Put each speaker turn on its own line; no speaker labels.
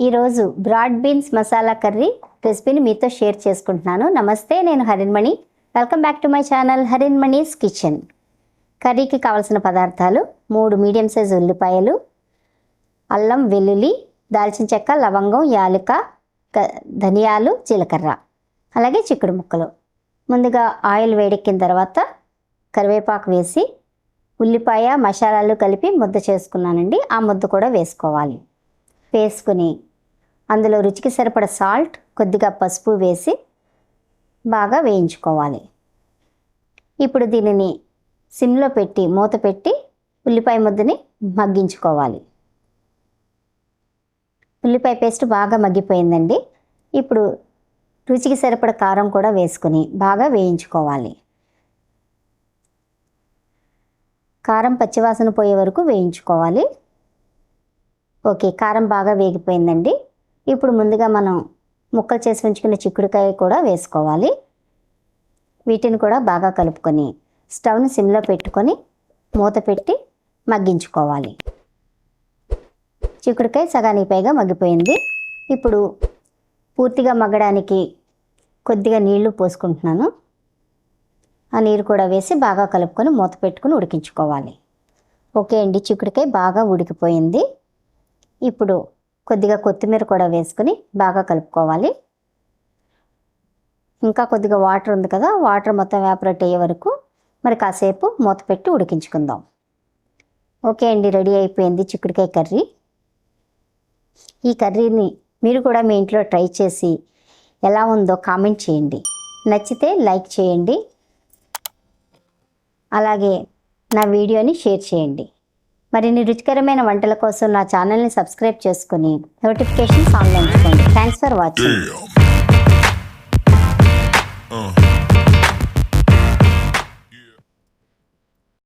ఈరోజు broad beans masala curry రెసిపీని మీతో షేర్ చేసుకుంటున్నాను. నమస్తే నేను Harinmani welcome back to my channel Harinmani's kitchen. కర్రీకి కావాల్సిన పదార్థాలు మూడు మీడియం సైజ్ ఉల్లిపాయలు అల్లం వెల్లుల్లి దాల్చిన చెక్క లవంగం యాలుక క- ధనియాలు జీలకర్ర అలాగే చిక్కుడు ముక్కలు. ముందుగా ఆయిల్ వేడెక్కిన తర్వాత కరివేపాకు వేసి ఉల్లిపాయ మసాలాలు కలిపి ముద్ద చేసుకున్నానండి. ఆ ముద్ద కూడా వేసుకోవాలి. వేసుకుని అందులో రుచికి సరిపడ సాల్ట్ కొద్దిగా పసుపు వేసి బాగా వేయించుకోవాలి. ఇప్పుడు దీనిని సిమ్లో పెట్టి మూత పెట్టి ఉల్లిపాయ ముద్దని మగ్గించుకోవాలి. ఉల్లిపాయ పేస్ట్ బాగా మగ్గిపోయిందండి. ఇప్పుడు రుచికి సరిపడ కారం కూడా వేసుకుని బాగా వేయించుకోవాలి. కారం పచ్చివాసన పోయే వరకు వేయించుకోవాలి. ఓకే కారం బాగా వేగిపోయిందండి. ఇప్పుడు ముందుగా మనం ముక్కలు చేసి ఉంచుకున్న చిక్కుడుకాయ కూడా వేసుకోవాలి. వీటిని కూడా బాగా కలుపుకొని స్టవ్ని సిమ్లో పెట్టుకొని మూత పెట్టి మగ్గించుకోవాలి. చిక్కుడుకాయ సగానికి పైగా మగ్గిపోయింది. ఇప్పుడు పూర్తిగా మగ్గడానికి కొద్దిగా నీళ్ళు పోసుకుంటున్నాను. ఆ నీరు కూడా వేసి బాగా కలుపుకొని మూత పెట్టుకొని ఉడికించుకోవాలి. ఓకే అండి చిక్కుడుకాయ బాగా ఉడికిపోయింది. ఇప్పుడు కొద్దిగా కొత్తిమీర కూడా వేసుకుని బాగా కలుపుకోవాలి. ఇంకా కొద్దిగా వాటర్ ఉంది కదా వాటర్ మొత్తం వ్యాపరేట్ అయ్యే వరకు మరి కాసేపు మూత పెట్టి ఉడికించుకుందాం. ఓకే అండి రెడీ అయిపోయింది చిక్కుడుకాయ కర్రీ. ఈ కర్రీని మీరు కూడా మీ ఇంట్లో ట్రై చేసి ఎలా ఉందో కామెంట్ చేయండి. నచ్చితే లైక్ చేయండి. అలాగే నా వీడియోని షేర్ చేయండి. మరిన్ని రుచికరమైన వంటల కోసం నా ఛానల్ని సబ్స్క్రైబ్ చేసుకుని నోటిఫికేషన్స్ ఆన్లైన్ ఉంచుకోండి. Thanks for watching